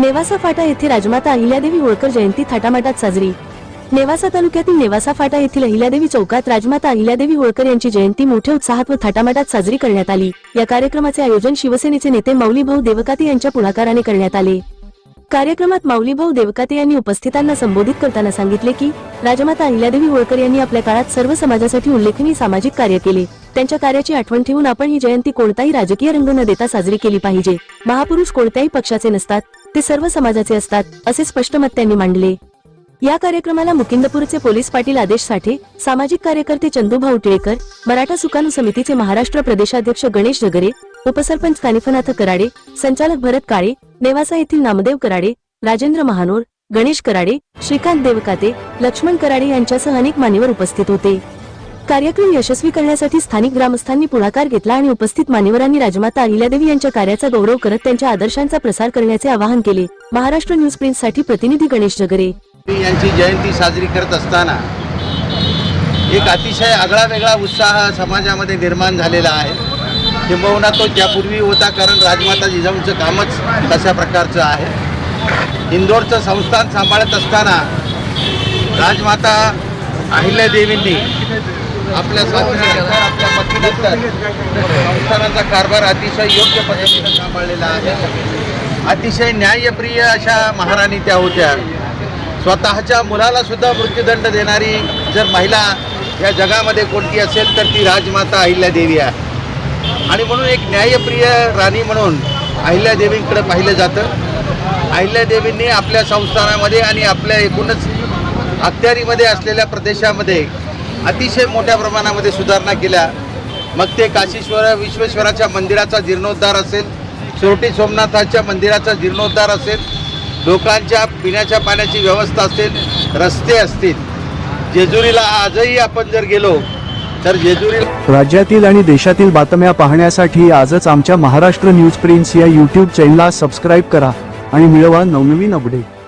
नेवासा फाटा येथे राजमाता अहिल्यादेवी होळकर जयंती थाटामाटात साजरी. नेवासा तालुक्यातील नेवासा फाटा येथील अहिल्यादेवी चौकात राजमाता अहिल्यादेवी होळकर यांची जयंती मोठ्या उत्साहात व थाटामाटात साजरी करण्यात आली. या कार्यक्रमाचे आयोजन शिवसेनेचे नेते मौलीभाऊ देवकाते यांच्या पुढाकाराने करण्यात आले. कार्यक्रमात माऊलीभाऊ देवकाते यांनी उपस्थितांना संबोधित करताना सांगितले की राजमाता अहिल्यादेवी होळकर यांनी आपल्या काळात सर्व समाजासाठी उल्लेखनीय सामाजिक कार्य केले. त्यांच्या कार्याची आठवण ठेवून आपण ही जयंती कोणताही राजकीय रंग न देता साजरी केली पाहिजे. महापुरुष कोणत्याही पक्षाचे नसतात ते सर्व समाजाचे असतात असे स्पष्ट मत त्यांनी मांडले. या कार्यक्रमाला मुकिंदपूरचे पोलीस पाटील आदेश साठे सामाजिक कार्यकर्ते चंदूभाऊ टिळेकर मराठा सुकाणू समितीचे महाराष्ट्र प्रदेशाध्यक्ष गणेश जगरे उपसरपंच कानिफनाथ कराडे संचालक भरत काळे नेवासा येथील नामदेव कराडे राजेंद्र महानोर गणेश कराडे श्रीकांत देवकाते लक्ष्मण कराडे यांच्यासह अनेक मान्यवर उपस्थित होते. कार्यक्रम यशस्वी करण्यासाठी स्थानिक ग्रामस्थांनी पुढाकार घेतला आणि उपस्थित मान्यवरांनी राजमाता अहिल्यादेवी यांच्या कार्याचा गौरव करत त्यांच्या आदर्शांचा प्रसार करण्याचे आवाहन केले. महाराष्ट्र न्यूज प्रिंटसाठी प्रतिनिधी गणेश जगरे. यांची जयंती साजरी करत असताना एक अतिशय आगळा वेगळा उत्साह समाजामध्ये निर्माण झालेला आहे. किंबहुना तो त्यापूर्वी होता कारण राजमाता जिजाऊंचं कामच तशा प्रकारचं आहे. इंदोरचं संस्थान सांभाळत असताना राजमाता अहिल्यादेवींनी आपल्या स्वातंत्र्यानंतर आपल्या संस्थानाचा कारभार अतिशय योग्य पद्धतीनं सांभाळलेला आहे. अतिशय न्यायप्रिय अशा महाराणी त्या होत्या. स्वतःच्या मुलाला सुद्धा मृत्यूदंड देणारी जर महिला या जगामध्ये कोणती असेल तर ती राजमाता अहिल्यादेवी आहे. आणि म्हणून एक न्यायप्रिय राणी म्हणून अहिल्यादेवींकडे पाहिलं जातं. अहिल्यादेवींनी आपल्या संस्थानामध्ये आणि आपल्या एकूणच अखत्यारीमध्ये असलेल्या प्रदेशामध्ये अतिशय मोठ्या प्रमाणामध्ये सुधारणा केल्या. मग ते काशीश्वर विश्वेश्वराच्या मंदिराचा जीर्णोद्धार असेल शेवटी सोमनाथाच्या मंदिराचा जीर्णोद्धार असेल लोकांच्या पिण्याच्या पाण्याची व्यवस्था असेल रस्ते असतील. जेजुरीला आजही आपण जर गेलो तर जेजुरी राज्यातील आणि देशातील बातम्या पाहण्यासाठी आजच आमच्या महाराष्ट्र न्यूज प्रिन्स या यूट्यूब चॅनलला सबस्क्राईब करा आणि मिळवा नवनवीन अपडेट